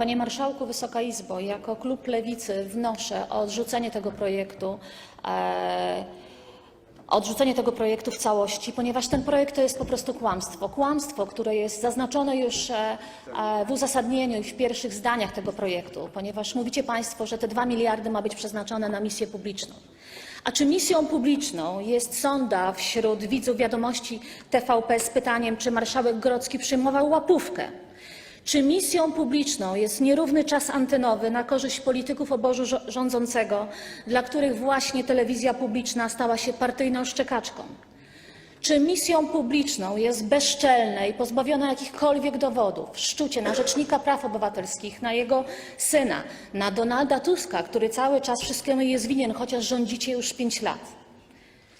Panie Marszałku, Wysoka Izbo, jako klub Lewicy wnoszę o odrzucenie tego projektu. E, odrzucenie tego projektu w całości, ponieważ ten projekt to jest po prostu kłamstwo. Kłamstwo, które jest zaznaczone już e, e, w uzasadnieniu i w pierwszych zdaniach tego projektu, ponieważ mówicie Państwo, że te 2 miliardy ma być przeznaczone na misję publiczną. A czy misją publiczną jest sonda wśród widzów wiadomości TVP z pytaniem, czy marszałek Grodzki przyjmował łapówkę? Czy misją publiczną jest nierówny czas antenowy na korzyść polityków obozu rządzącego, dla których właśnie telewizja publiczna stała się partyjną szczekaczką? Czy misją publiczną jest bezczelne i pozbawione jakichkolwiek dowodów szczucie na Rzecznika Praw Obywatelskich, na jego syna, na Donalda Tuska, który cały czas wszystkiemu jest winien, chociaż rządzicie już pięć lat?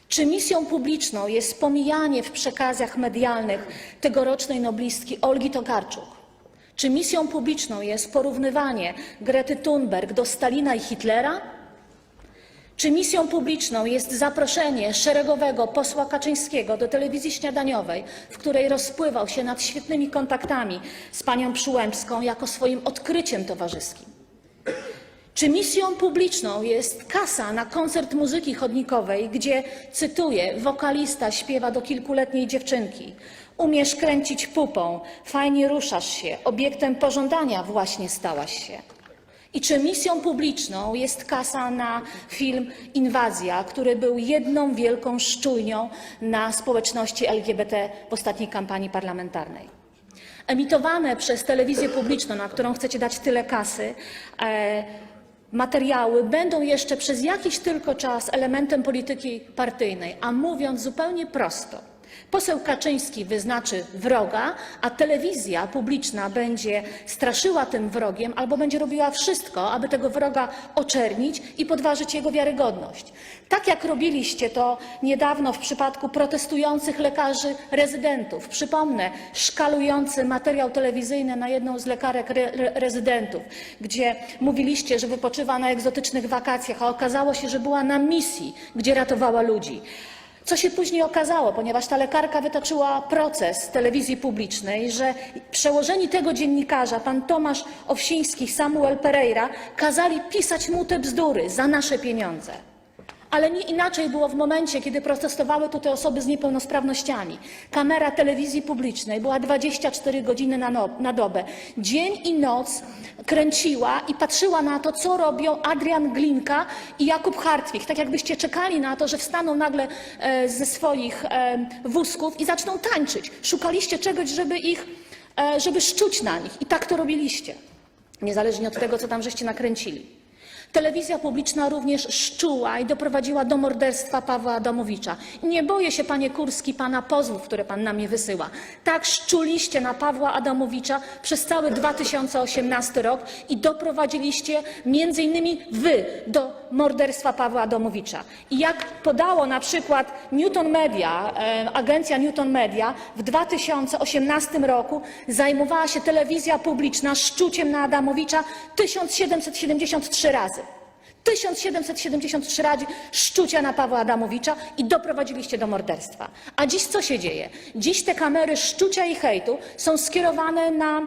Czy misją publiczną jest pomijanie w przekazach medialnych tegorocznej noblistki Olgi Tokarczuk? Czy misją publiczną jest porównywanie Grety Thunberg do Stalina i Hitlera? Czy misją publiczną jest zaproszenie szeregowego posła Kaczyńskiego do telewizji śniadaniowej, w której rozpływał się nad świetnymi kontaktami z panią Przyłębską jako swoim odkryciem towarzyskim? Czy misją publiczną jest kasa na koncert muzyki chodnikowej, gdzie, cytuję, wokalista śpiewa do kilkuletniej dziewczynki: Umiesz kręcić pupą, fajnie ruszasz się, obiektem pożądania właśnie stałaś się. I czy misją publiczną jest kasa na film Inwazja, który był jedną wielką szczujnią na społeczności LGBT w ostatniej kampanii parlamentarnej? Emitowane przez telewizję publiczną, na którą chcecie dać tyle kasy, e, materiały będą jeszcze przez jakiś tylko czas elementem polityki partyjnej, a mówiąc zupełnie prosto, poseł Kaczyński wyznaczy wroga, a telewizja publiczna będzie straszyła tym wrogiem albo będzie robiła wszystko, aby tego wroga oczernić i podważyć jego wiarygodność. Tak jak robiliście to niedawno w przypadku protestujących lekarzy rezydentów. Przypomnę szkalujący materiał telewizyjny na jedną z lekarek re re rezydentów, gdzie mówiliście, że wypoczywa na egzotycznych wakacjach, a okazało się, że była na misji, gdzie ratowała ludzi. Co się później okazało, ponieważ ta lekarka wytoczyła proces telewizji publicznej, że przełożeni tego dziennikarza, pan Tomasz Owsiński, Samuel Pereira, kazali pisać mu te bzdury za nasze pieniądze. Ale nie inaczej było w momencie, kiedy protestowały tu te osoby z niepełnosprawnościami. Kamera telewizji publicznej była 24 godziny na, no, na dobę. Dzień i noc kręciła i patrzyła na to, co robią Adrian Glinka i Jakub Hartwig. Tak jakbyście czekali na to, że wstaną nagle e, ze swoich e, wózków i zaczną tańczyć. Szukaliście czegoś, żeby ich, e, żeby szczuć na nich. I tak to robiliście. Niezależnie od tego, co tam żeście nakręcili. Telewizja publiczna również szczuła i doprowadziła do morderstwa Pawła Adamowicza. Nie boję się, panie Kurski, pana pozwów, które pan na mnie wysyła. Tak szczuliście na Pawła Adamowicza przez cały 2018 rok i doprowadziliście między innymi wy do morderstwa Pawła Adamowicza. I jak podało na przykład Newton Media, e, agencja Newton Media, w 2018 roku zajmowała się telewizja publiczna szczuciem na Adamowicza 1773 razy. 1773 razy szczucia na Pawła Adamowicza i doprowadziliście do morderstwa. A dziś co się dzieje? Dziś te kamery szczucia i hejtu są skierowane na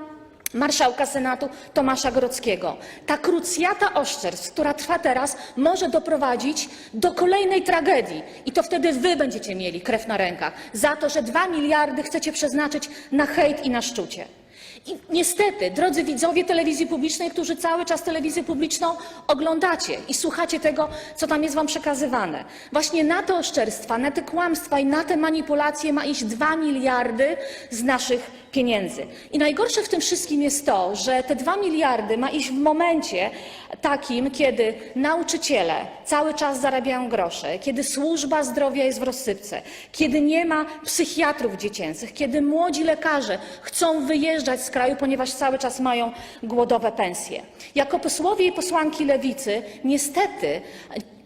marszałka Senatu Tomasza Grodzkiego. Ta krucjata oszczerstw, która trwa teraz, może doprowadzić do kolejnej tragedii. I to wtedy wy będziecie mieli krew na rękach za to, że dwa miliardy chcecie przeznaczyć na hejt i na szczucie. I niestety, drodzy widzowie telewizji publicznej, którzy cały czas telewizję publiczną oglądacie i słuchacie tego, co tam jest wam przekazywane, właśnie na te oszczerstwa, na te kłamstwa i na te manipulacje ma iść 2 miliardy z naszych pieniędzy. I najgorsze w tym wszystkim jest to, że te 2 miliardy ma iść w momencie takim, kiedy nauczyciele cały czas zarabiają grosze, kiedy służba zdrowia jest w rozsypce, kiedy nie ma psychiatrów dziecięcych, kiedy młodzi lekarze chcą wyjeżdżać z kraju, ponieważ cały czas mają głodowe pensje. Jako posłowie i posłanki lewicy niestety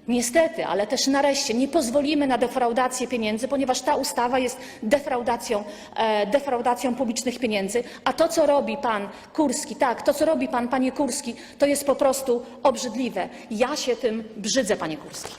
Niestety, ale też nareszcie nie pozwolimy na defraudację pieniędzy, ponieważ ta ustawa jest defraudacją, e, defraudacją publicznych pieniędzy, a to, co robi pan Kurski, tak, to, co robi pan, panie Kurski, to jest po prostu obrzydliwe. Ja się tym brzydzę, panie Kurski.